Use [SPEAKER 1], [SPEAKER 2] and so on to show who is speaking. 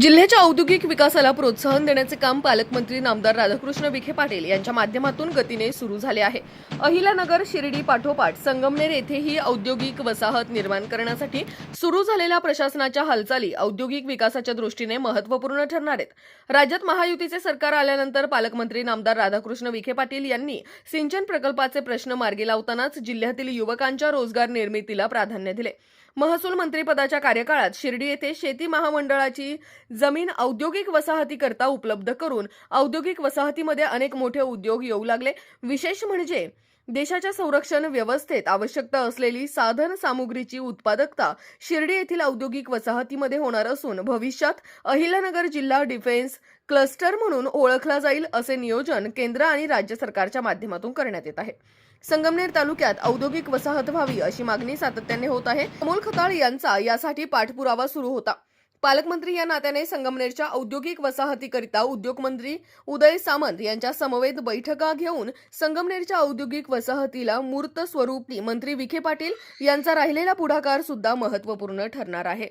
[SPEAKER 1] जिल्ह्याच्या औद्योगिक विकासाला प्रोत्साहन देण्याचे काम पालकमंत्री नामदार राधाकृष्ण विखे पाटील यांच्या माध्यमातून गतीने सुरू झाले आहे. अहिलानगर शिर्डी पाठोपाठ संगमनेर येथेही औद्योगिक वसाहत निर्माण करण्यासाठी सुरू झालेल्या प्रशासनाच्या हालचाली औद्योगिक विकासाच्या दृष्टीने महत्त्वपूर्ण ठरणार आहेत. राज्यात महायुतीचे सरकार आल्यानंतर पालकमंत्री नामदार राधाकृष्ण विखे पाटील यांनी सिंचन प्रकल्पाचे प्रश्न मार्गी लावतानाच जिल्ह्यातील युवकांच्या रोजगार निर्मितीला प्राधान्य दिले. महसूल मंत्रीपदाच्या कार्यकाळात शिर्डी येथे शेती महामंडळाची जमीन औद्योगिक वसाहतीकरता उपलब्ध करून औद्योगिक वसाहतीमध्ये अनेक मोठे उद्योग येऊ लागले. विशेष म्हणजे देशाच्या संरक्षण व्यवस्थेत आवश्यकता असलेली साधन सामुग्रीची उत्पादकता शिर्डी येथील औद्योगिक वसाहतीमध्ये होणार असून भविष्यात अहिलनगर जिल्हा डिफेन्स क्लस्टर म्हणून ओळखला जाईल असे नियोजन केंद्र आणि राज्य सरकारच्या माध्यमातून करण्यात येत आहे. संगमनेर तालुक्यात औद्योगिक वसाहत व्हावी अशी मागणी सातत्याने होत आहे. अमोल खताळ यांचा यासाठी पाठपुरावा सुरू होता. पालकमंत्री या नात्याने संगमनेरच्या औद्योगिक वसाहतीकरिता उद्योगमंत्री उदय सामंत यांच्या समवेत बैठका घेऊन संगमनेरच्या औद्योगिक वसाहतीला मूर्त स्वरूपी मंत्री विखे पाटील यांचा राहिलेला पुढाकार सुद्धा महत्त्वपूर्ण ठरणार आहे.